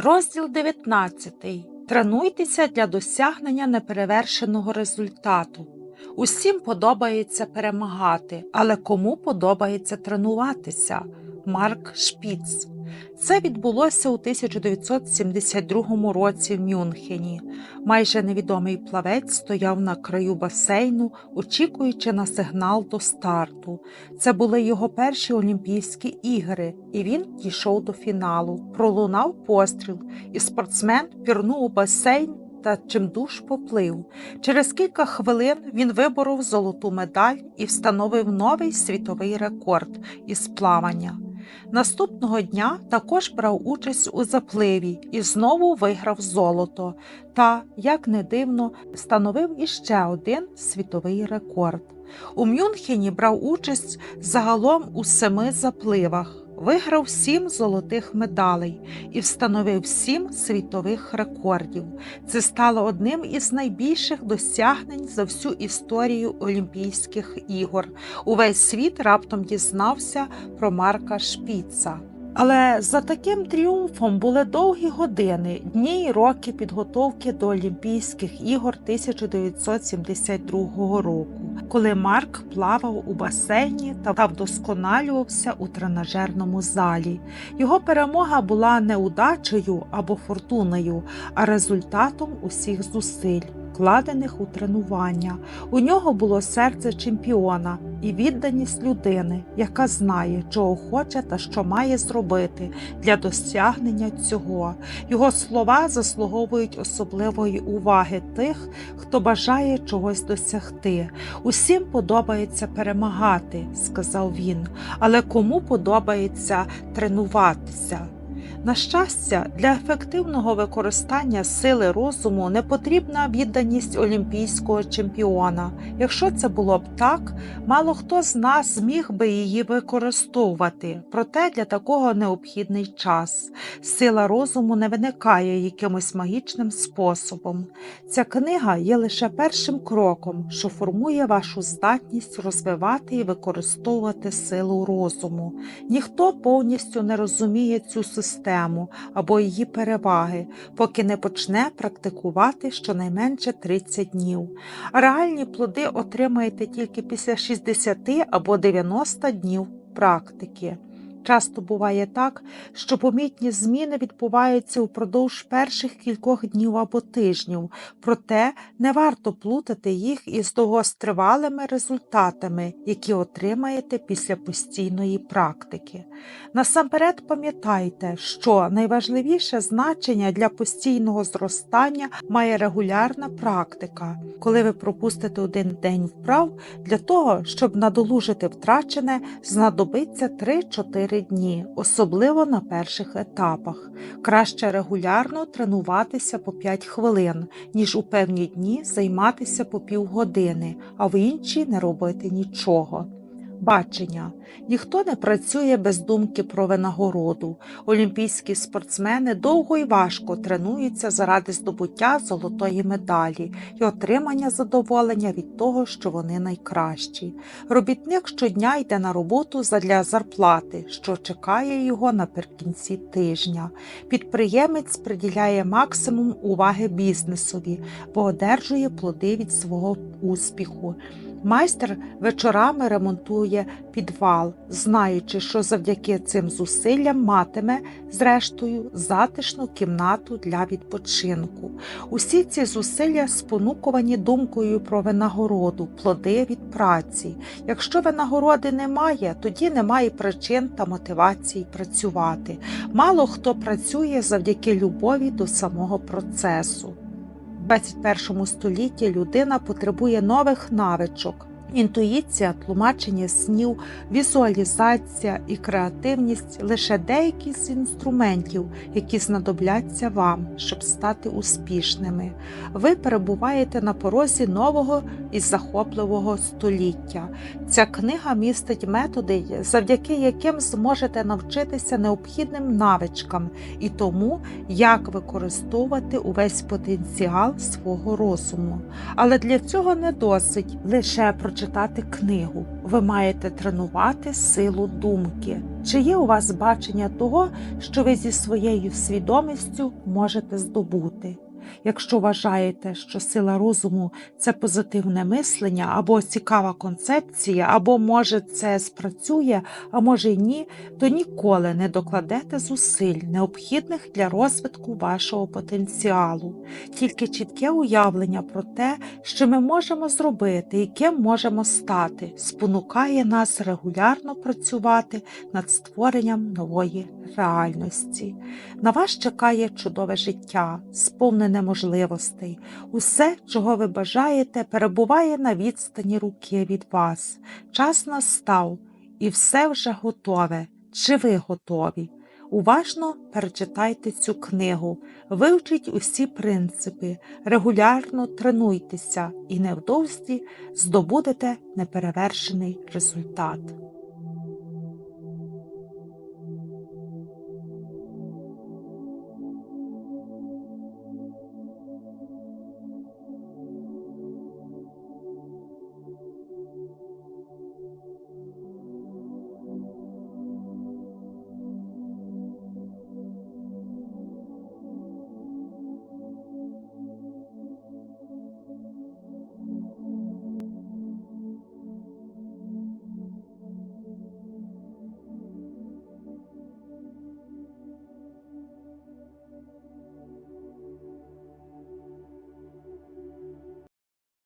Розділ 19. Тренуйтеся для досягнення неперевершеного результату. Усім подобається перемагати, але кому подобається тренуватися? Марк Шпіц. Це відбулося у 1972 році в Мюнхені. Майже невідомий плавець стояв на краю басейну, очікуючи на сигнал до старту. Це були його перші Олімпійські ігри, і він дійшов до фіналу. Пролунав постріл, і спортсмен пірнув у басейн та чимдуж поплив. Через кілька хвилин він виборов золоту медаль і встановив новий світовий рекорд із плавання. Наступного дня також брав участь у запливі і знову виграв золото та, як не дивно, встановив іще один світовий рекорд. У Мюнхені брав участь загалом у семи запливах, виграв сім золотих медалей і встановив сім світових рекордів. Це стало одним із найбільших досягнень за всю історію Олімпійських ігор. Увесь світ раптом дізнався про Марка Шпіца. Але за таким тріумфом були довгі години, дні й роки підготовки до Олімпійських ігор 1972 року, коли Марк плавав у басейні та вдосконалювався у тренажерному залі. Його перемога була не удачею або фортуною, а результатом усіх зусиль. Вкладених у тренування. У нього було серце чемпіона і відданість людини, яка знає, чого хоче та що має зробити для досягнення цього. Його слова заслуговують особливої уваги тих, хто бажає чогось досягти. Усім подобається перемагати, сказав він, але кому подобається тренуватися? На щастя, для ефективного використання сили розуму не потрібна відданість олімпійського чемпіона. Якщо це було б так, мало хто з нас зміг би її використовувати, проте для такого необхідний час. Сила розуму не виникає якимось магічним способом. Ця книга є лише першим кроком, що формує вашу здатність розвивати і використовувати силу розуму. Ніхто повністю не розуміє цю систему систему або її переваги, поки не почне практикувати щонайменше 30 днів. Реальні плоди отримаєте тільки після 60 або 90 днів практики. Часто буває так, що помітні зміни відбуваються упродовж перших кількох днів або тижнів, проте не варто плутати їх із довгостривалими результатами, які отримаєте після постійної практики. Насамперед пам'ятайте, що найважливіше значення для постійного зростання має регулярна практика, коли ви пропустите один день вправ, для того, щоб надолужити втрачене, знадобиться 3-4 дні, особливо на перших етапах. Краще регулярно тренуватися по 5 хвилин, ніж у певні дні займатися по півгодини, а в інші не робити нічого. Бачення ніхто не працює без думки про винагороду. Олімпійські спортсмени довго і важко тренуються заради здобуття золотої медалі і отримання задоволення від того, що вони найкращі. Робітник щодня йде на роботу задля зарплати, що чекає його наприкінці тижня. Підприємець приділяє максимум уваги бізнесові, бо одержує плоди від свого успіху. Майстер вечорами ремонтує підвал, знаючи, що завдяки цим зусиллям матиме, зрештою, затишну кімнату для відпочинку. Усі ці зусилля спонукувані думкою про винагороду, плоди від праці. Якщо винагороди немає, тоді немає причин та мотивації працювати. Мало хто працює завдяки любові до самого процесу. 21 столітті людина потребує нових навичок. Інтуїція, тлумачення снів, візуалізація і креативність лише деякі з інструментів, які знадобляться вам, щоб стати успішними. Ви перебуваєте на порозі нового і захопливого століття. Ця книга містить методи, завдяки яким зможете навчитися необхідним навичкам і тому, як використовувати увесь потенціал свого розуму. Але для цього не досить лише прочитати книгу. Ви маєте тренувати силу думки. Чи є у вас бачення того, що ви зі своєю свідомістю можете здобути? Якщо вважаєте, що сила розуму це позитивне мислення або цікава концепція, або може це спрацює, а може й ні, то ніколи не докладете зусиль, необхідних для розвитку вашого потенціалу. Тільки чітке уявлення про те, що ми можемо зробити і ким можемо стати, спонукає нас регулярно працювати над створенням нової реальності. На вас чекає чудове життя, сповнене можливостей. Усе, чого ви бажаєте, перебуває на відстані руки від вас. Час настав, і все вже готове. Чи ви готові? Уважно перечитайте цю книгу, вивчіть усі принципи, регулярно тренуйтеся і невдовзі здобудете неперевершений результат.